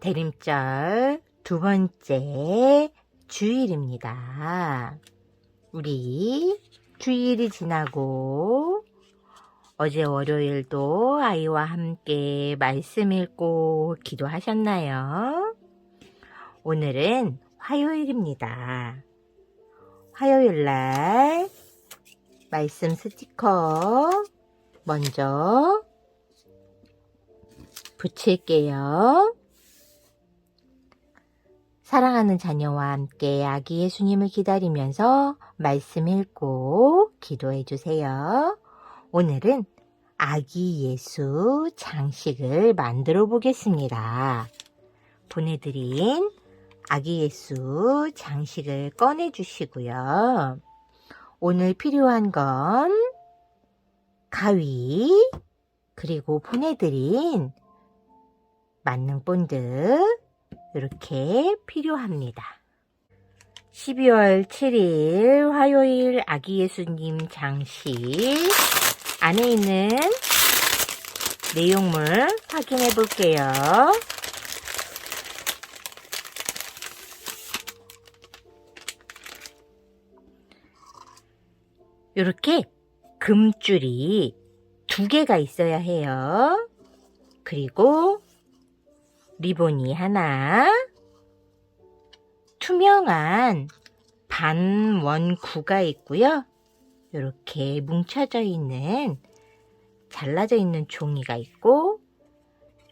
대림절 두 번째 주일입니다. 우리 주일이 지나고 어제 월요일도 아이와 함께 말씀 읽고 기도하셨나요? 오늘은 화요일입니다. 화요일 날 말씀 스티커 먼저 붙일게요. 사랑하는 자녀와 함께 아기 예수님을 기다리면서 말씀 읽고 기도해 주세요. 오늘은 아기 예수 장식을 만들어 보겠습니다. 보내드린 아기 예수 장식을 꺼내 주시고요. 오늘 필요한 건 가위, 그리고 보내드린 만능 본드, 이렇게 필요합니다. 12월 7일 화요일 아기 예수님 장식 안에 있는 내용물 확인해 볼게요. 이렇게 금줄이 두 개가 있어야 해요. 그리고 리본이 하나, 투명한 반원구가 있고요. 이렇게 뭉쳐져 있는 잘라져 있는 종이가 있고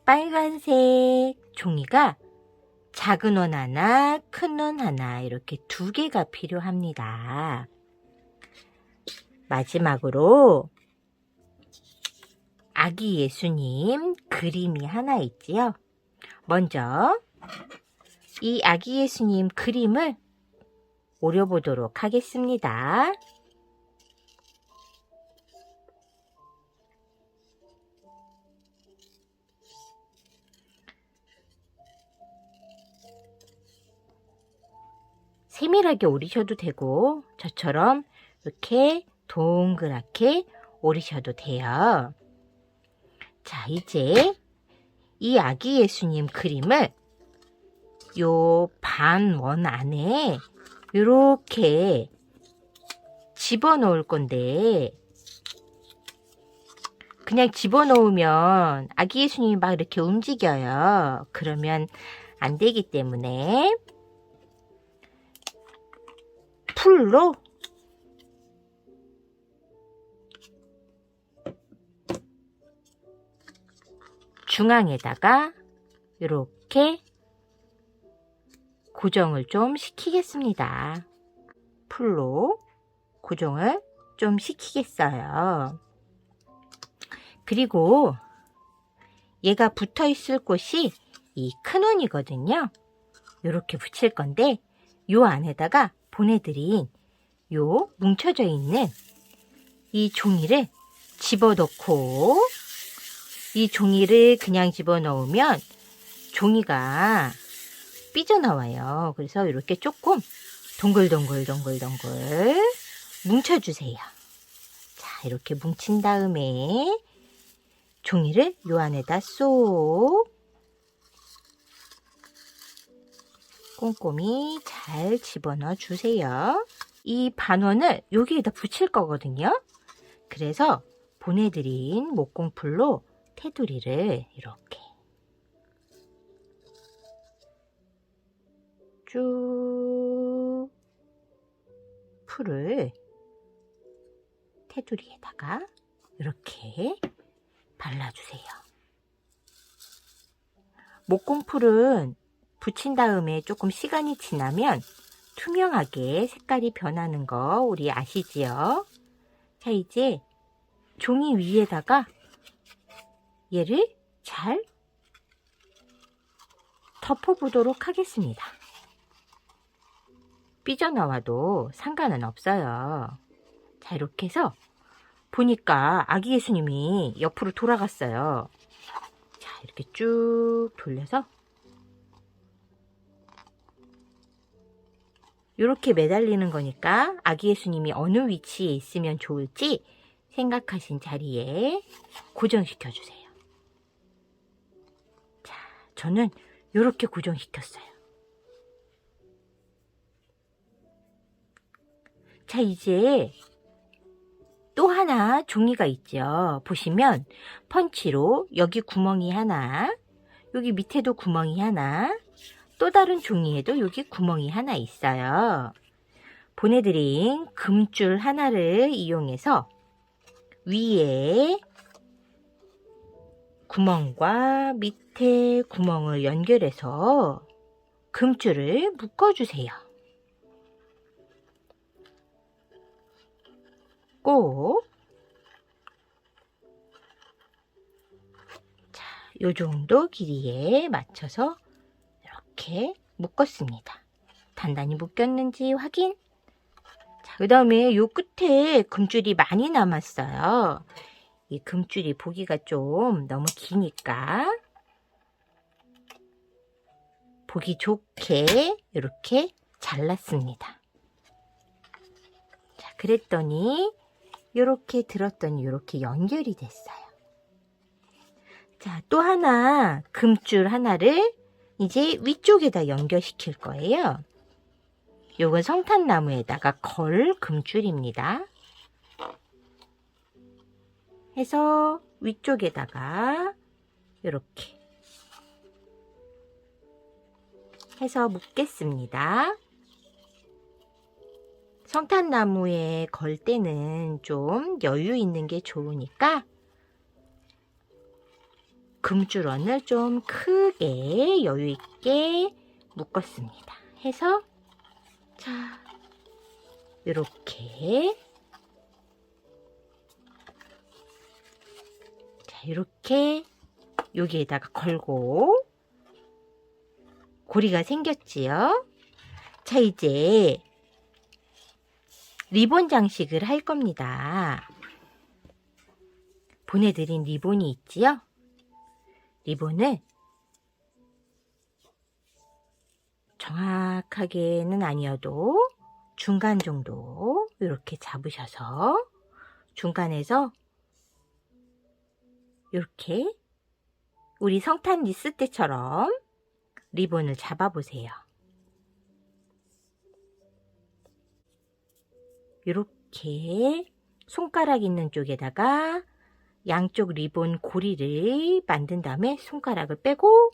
빨간색 종이가 작은 원 하나, 큰 원 하나 이렇게 두 개가 필요합니다. 마지막으로 아기 예수님 그림이 하나 있지요. 먼저 이 아기 예수님 그림을 오려보도록 하겠습니다. 세밀하게 오리셔도 되고 저처럼 이렇게 동그랗게 오리셔도 돼요. 자, 이제 이 아기 예수님 그림을 요 반원 안에 이렇게 집어넣을 건데 그냥 집어넣으면 아기 예수님이 막 이렇게 움직여요. 그러면 안 되기 때문에 풀로 중앙에다가 이렇게 고정을 좀 시키겠습니다. 풀로 고정을 좀 시키겠어요. 그리고 얘가 붙어 있을 곳이 이 큰 원이거든요. 이렇게 붙일 건데 요 안에다가 보내드린 요 뭉쳐져 있는 이 종이를 집어넣고 이 종이를 그냥 집어넣으면 종이가 삐져나와요. 그래서 이렇게 조금 동글동글동글동글 뭉쳐주세요. 자, 이렇게 뭉친 다음에 종이를 요 안에다 쏙 꼼꼼히 잘 집어넣어 주세요. 이 반원을 여기에다 붙일 거거든요. 그래서 보내드린 목공풀로 테두리를 이렇게 쭉 풀을 테두리에다가 이렇게 발라주세요. 목공풀은 붙인 다음에 조금 시간이 지나면 투명하게 색깔이 변하는 거 우리 아시지요? 자, 이제 종이 위에다가 얘를 잘 덮어보도록 하겠습니다. 삐져나와도 상관은 없어요. 자, 이렇게 해서 보니까 아기 예수님이 옆으로 돌아갔어요. 자, 이렇게 쭉 돌려서 이렇게 매달리는 거니까 아기 예수님이 어느 위치에 있으면 좋을지 생각하신 자리에 고정시켜 주세요. 자, 저는 이렇게 고정시켰어요. 자, 이제 또 하나 종이가 있죠. 보시면 펀치로 여기 구멍이 하나, 여기 밑에도 구멍이 하나, 또 다른 종이에도 여기 구멍이 하나 있어요. 보내드린 금줄 하나를 이용해서 위에 구멍과 밑에 구멍을 연결해서 금줄을 묶어주세요. 꼭 자, 요 정도 길이에 맞춰서 이렇게 묶었습니다. 단단히 묶였는지 확인. 자, 그 다음에 요 끝에 금줄이 많이 남았어요. 이 금줄이 보기가 좀 너무 기니까 보기 좋게 이렇게 잘랐습니다. 자, 그랬더니 이렇게 들었더니 이렇게 연결이 됐어요. 자, 또 하나 금줄 하나를 이제 위쪽에다 연결시킬 거예요. 요건 성탄나무에다가 걸 금줄입니다. 해서 위쪽에다가 이렇게 해서 묶겠습니다. 성탄나무에 걸 때는 좀 여유 있는 게 좋으니까 금줄원을 좀 크게 여유 있게 묶었습니다. 해서 자 이렇게 자 이렇게 여기에다가 걸고 고리가 생겼지요. 자 이제 리본 장식을 할 겁니다. 보내드린 리본이 있지요? 리본을 정확하게는 아니어도 중간 정도 이렇게 잡으셔서 중간에서 이렇게 우리 성탄 리스 때처럼 리본을 잡아보세요. 이렇게 손가락 있는 쪽에다가 양쪽 리본 고리를 만든 다음에 손가락을 빼고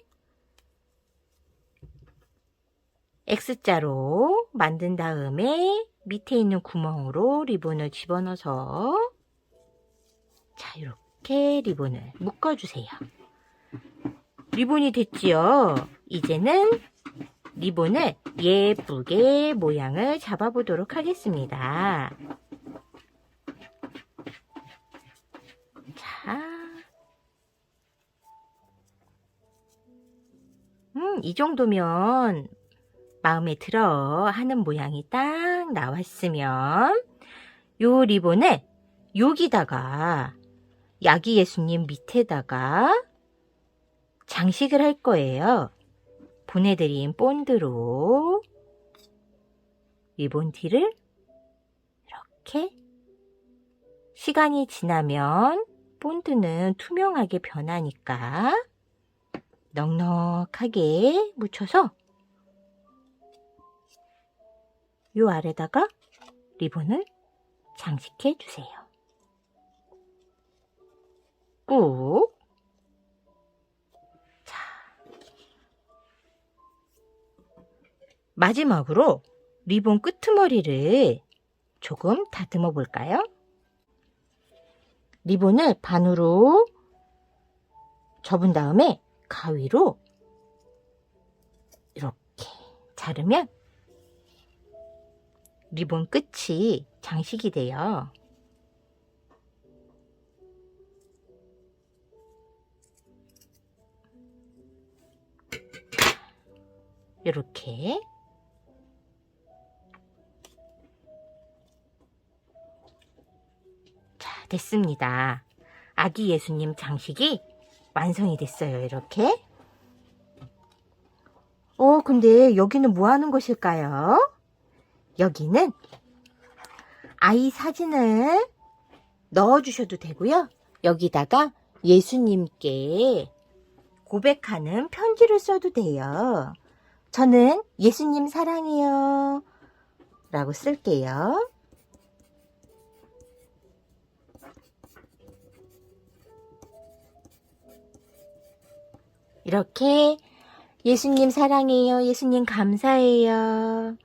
X자로 만든 다음에 밑에 있는 구멍으로 리본을 집어넣어서 자 이렇게 리본을 묶어주세요. 리본이 됐지요? 이제는 리본을 예쁘게 모양을 잡아보도록 하겠습니다. 자, 음, 이 정도면 마음에 들어 하는 모양이 딱 나왔으면 요 리본을 여기다가 야기 예수님 밑에다가 장식을 할 거예요. 보내드린 본드로 리본 티를 이렇게 시간이 지나면 본드는 투명하게 변하니까 넉넉하게 묻혀서 요 아래다가 리본을 장식해 주세요. 꾹. 자. 마지막으로 리본 끄트머리를 조금 다듬어 볼까요? 리본을 반으로 접은 다음에 가위로 이렇게 자르면 리본 끝이 장식이 돼요. 이렇게 자, 됐습니다. 아기 예수님 장식이 완성이 됐어요. 이렇게. 어, 근데 여기는 뭐 하는 곳일까요? 여기는 아이 사진을 넣어주셔도 되고요. 여기다가 예수님께 고백하는 편지를 써도 돼요. 저는 예수님 사랑해요. 라고 쓸게요. 이렇게 예수님 사랑해요. 예수님 감사해요.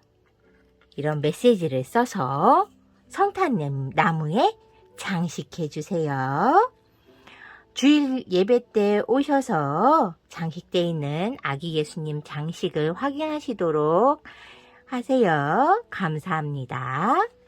이런 메시지를 써서 성탄 나무에 장식해 주세요. 주일 예배 때 오셔서 장식되어 있는 아기 예수님 장식을 확인하시도록 하세요. 감사합니다.